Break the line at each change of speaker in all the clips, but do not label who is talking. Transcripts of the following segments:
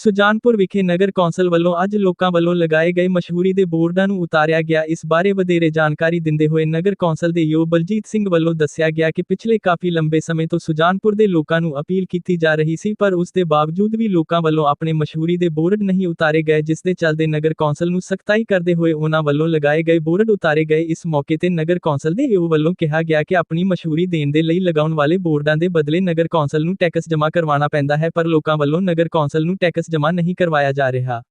ਸੁਜਾਨਪੁਰ ਵਿਖੇ ਨਗਰ ਕੌਂਸਲ ਵੱਲੋਂ ਅੱਜ ਲੋਕਾਂ ਵੱਲੋਂ ਲਗਾਏ ਗਏ ਮਸ਼ਹੂਰੀ ਦੇ ਬੋਰਡਾਂ ਨੂੰ ਉਤਾਰਿਆ ਗਿਆ। ਇਸ ਬਾਰੇ ਵਧੇਰੇ ਜਾਣਕਾਰੀ ਦਿੰਦੇ ਹੋਏ ਨਗਰ ਕੌਂਸਲ ਦੇ ਯੋ ਬਲਜੀਤ ਸਿੰਘ ਵੱਲੋਂ ਦੱਸਿਆ ਗਿਆ ਕਿ ਪਿਛਲੇ ਕਾਫੀ ਲੰਬੇ ਸਮੇਂ ਤੋਂ ਸੁਜਾਨਪੁਰ ਦੇ ਲੋਕਾਂ ਨੂੰ ਅਪੀਲ ਕੀਤੀ ਜਾ ਰਹੀ ਸੀ, ਪਰ ਉਸ ਦੇ ਬਾਵਜੂਦ ਵੀ ਲੋਕਾਂ ਵੱਲੋਂ ਆਪਣੇ ਮਸ਼ਹੂਰੀ ਦੇ ਬੋਰਡ ਨਹੀਂ ਉਤਾਰੇ ਗਏ, ਜਿਸ ਦੇ ਚੱਲਦੇ ਨਗਰ ਕੌਂਸਲ ਨੂੰ ਸਖਤਾਈ ਕਰਦੇ ਹੋਏ ਉਹਨਾਂ ਵੱਲੋਂ ਲਗਾਏ ਗਏ ਬੋਰਡ ਉਤਾਰੇ ਗਏ। ਇਸ ਮੌਕੇ ਤੇ ਨਗਰ ਕੌਂਸਲ ਦੇ ਯੋ ਵੱਲੋਂ ਕਿਹਾ ਗਿਆ ਕਿ ਆਪਣੀ ਮਸ਼ਹੂਰੀ ਦੇਣ ਦੇ ਲਈ ਲਗਾਉਣ ਵਾਲੇ ਬੋਰਡਾਂ ਦੇ ਬਦਲੇ ਨਗਰ ਕੌਂਸਲ ਨੂੰ ਟੈਕਸ ਜਮ੍ਹਾਂ ਕਰਵਾਉਣਾ ਪੈਂਦਾ ਹੈ, ਪਰ ਲੋਕਾਂ ਵੱਲੋਂ ਨਗਰ ਕੌਂਸਲ ਨੂੰ ਟੈਕਸ ਜਮ੍ਹਾਂ ਨਹੀਂ ਕਰਵਾਇਆ ਜਾ ਰਿਹਾ।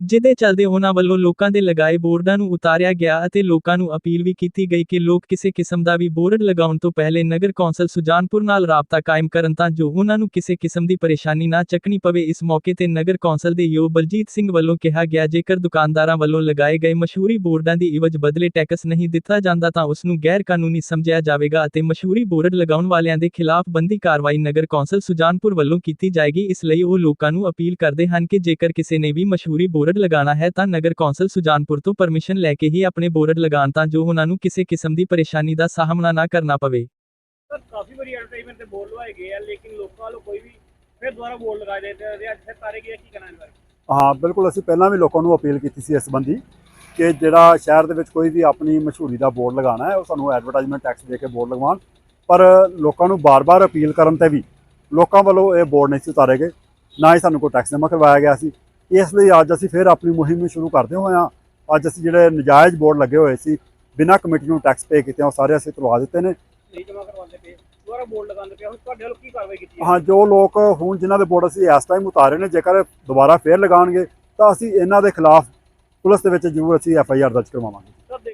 ਜਿਹਦੇ ਚੱਲਦੇ ਉਹਨਾਂ ਵੱਲੋਂ ਲੋਕਾਂ ਦੇ ਲਗਾਏ ਬੋਰਡਾਂ ਨੂੰ ਉਤਾਰਿਆ ਗਿਆ ਅਤੇ ਲੋਕਾਂ ਨੂੰ ਅਪੀਲ ਵੀ ਕੀਤੀ ਗਈ ਕਿ ਲੋਕ ਕਿਸੇ ਕਿਸਮ ਦਾ ਵੀ ਬੋਰਡ ਲਗਾਉਣ ਤੋਂ ਪਹਿਲੇ ਨਗਰ ਕੌਂਸਲ ਸੁਜਾਨਪੁਰ ਨਾਲ ਰਾਬਤਾ ਕਾਇਮ ਕਰਨ ਤਾਂ ਜੋ ਉਹਨਾਂ ਨੂੰ ਕਿਸੇ ਕਿਸਮ ਦੀ ਪਰੇਸ਼ਾਨੀ ਨਾ ਚੱਕਣੀ ਪਵੇ। ਇਸ ਮੌਕੇ ਤੇ ਨਗਰ ਕੌਂਸਲ ਦੇ ਯੋ ਬਲਜੀਤ ਸਿੰਘ ਵੱਲੋਂ ਕਿਹਾ ਗਿਆ, ਜੇਕਰ ਦੁਕਾਨਦਾਰਾਂ ਵੱਲੋਂ ਲਗਾਏ ਗਏ ਮਸ਼ਹੂਰੀ ਬੋਰਡਾਂ ਦੀ ਇਵਜ ਬਦਲੇ ਟੈਕਸ ਨਹੀਂ ਦਿੱਤਾ ਜਾਂਦਾ ਤਾਂ ਉਸ ਨੂੰ ਗੈਰ ਕਾਨੂੰਨੀ ਸਮਝਿਆ ਜਾਵੇਗਾ ਅਤੇ ਮਸ਼ਹੂਰੀ ਬੋਰਡ ਲਗਾਉਣ ਵਾਲਿਆਂ ਦੇ ਖਿਲਾਫ ਬੰਦੀ ਕਾਰਵਾਈ ਨਗਰ ਕੌਂਸਲ ਸੁਜਾਨਪੁਰ ਵੱਲੋਂ ਕੀਤੀ ਜਾਏਗੀ। ਇਸ ਲਈ ਉਹ ਲੋਕਾਂ ਨੂੰ ਅਪੀਲ ਕਰਦੇ ਹਨ ਕਿ ਜੇਕਰ ਕਿਸੇ ਨੇ ਵੀ ਮਸ਼ਹੂਰੀ ਬੋਰਡ ਲਗਾਉਣਾ ਹੈ ਤਾਂ ਨਗਰ ਕੌਂਸਲ ਸੁਜਾਨਪੁਰ ਤੋਂ ਪਰਮਿਸ਼ਨ ਲੈ ਕੇ ਹੀ ਆਪਣੇ ਬੋਰਡ ਲਗਾਉਣ ਤਾਂ ਜੋ ਉਹਨਾਂ ਨੂੰ ਕਿਸੇ ਕਿਸਮ ਦੀ ਪਰੇਸ਼ਾਨੀ ਦਾ ਸਾਹਮਣਾ ਨਾ ਕਰਨਾ ਪਵੇ।
ਸਰ ਕਾਫੀ ਵਾਰੀ ਐਡਵਰਟਾਈਜ਼ਮੈਂਟ ਤੇ ਬੋਰਡ ਲਵਾਏ ਗਏ ਆ ਲੇਕਿਨ ਲੋਕਾਂ ਵੱਲੋਂ ਕੋਈ ਵੀ ਫਿਰ ਦੁਬਾਰਾ ਬੋਰਡ ਲਗਾਏ ਜਾਂਦੇ ਆ ਅੱਜ ਫਿਰ ਤਾਰੇ ਗਏ ਕੀ ਇਸ ਬਾਰੇ?
ਹਾਂ ਬਿਲਕੁਲ ਅਸੀਂ ਪਹਿਲਾਂ ਵੀ ਲੋਕਾਂ ਨੂੰ ਅਪੀਲ ਕੀਤੀ ਸੀ ਇਸ ਸੰਬੰਧੀ ਕਿ ਜਿਹੜਾ ਸ਼ਹਿਰ ਦੇ ਵਿੱਚ ਕੋਈ ਵੀ ਆਪਣੀ ਮਸ਼ਹੂਰੀ ਦਾ ਬੋਰਡ ਲਗਾਉਣਾ ਹੈ ਉਹ ਸਾਨੂੰ ਐਡਵਰਟਾਈਜ਼ਮੈਂਟ ਟੈਕਸ ਦੇ ਕੇ ਬੋਰਡ ਲਗਵਾਉਣ। ਪਰ ਲੋਕਾਂ ਨੂੰ ਬਾਰ-ਬਾਰ ਅਪੀਲ ਕਰਨ ਤੇ ਵੀ ਲੋਕਾਂ ਵੱਲੋਂ ਇਹ ਬੋਰਡ ਨਹੀਂ ਸੀ ਉਤਾਰੇ ਗਏ ਨਾ ਹੀ ਸਾਨੂੰ ਕੋਈ ਟੈਕਸ ਜਮ੍ਹਾਂ ਕਰਵਾਇਆ ਗਿਆ ਸੀ। ਇਸ ਲਈ ਅੱਜ ਅਸੀਂ ਫਿਰ ਆਪਣੀ ਮੁਹਿੰਮ ਸ਼ੁਰੂ ਕਰਦੇ ਹੋਏ ਹਾਂ। ਅੱਜ ਅਸੀਂ ਜਿਹੜੇ ਨਜਾਇਜ਼ ਬੋਰਡ ਲੱਗੇ ਹੋਏ ਸੀ ਬਿਨਾਂ ਕਮੇਟੀ ਨੂੰ ਟੈਕਸ ਪੇ ਕੀਤੇ ਉਹ ਸਾਰੇ ਅਸੀਂ ਤੁਲਵਾ ਦਿੱਤੇ ਨੇ।
ਨਹੀਂ ਜਮ੍ਹਾਂ ਕਰਵਾਉਂਦੇ ਪਏ। ਦੁਬਾਰਾ ਬੋਰਡ ਲਗਾਉਂਦੇ ਪਏ ਹੁਣ ਤੁਹਾਡੇ ਵੱਲੋਂ ਕੀ ਕਾਰਵਾਈ ਕੀਤੀ ਹੈ
ਹਾਂ ਜੋ ਲੋਕ ਹੁਣ ਜਿਨ੍ਹਾਂ ਦੇ ਬੋਰਡ ਅਸੀਂ ਇਸ ਟਾਈਮ ਉਤਾਰੇ ਨੇ ਜੇਕਰ ਦੁਬਾਰਾ ਫੇਰ ਲਗਾਉਣਗੇ ਤਾਂ ਅਸੀਂ ਇਹਨਾਂ ਦੇ ਖਿਲਾਫ ਪੁਲਿਸ ਦੇ ਵਿੱਚ ਜ਼ਰੂਰ ਅਸੀਂ ਐਫ ਆਈ ਆਰ ਦਰਜ ਕਰਵਾਵਾਂਗੇ।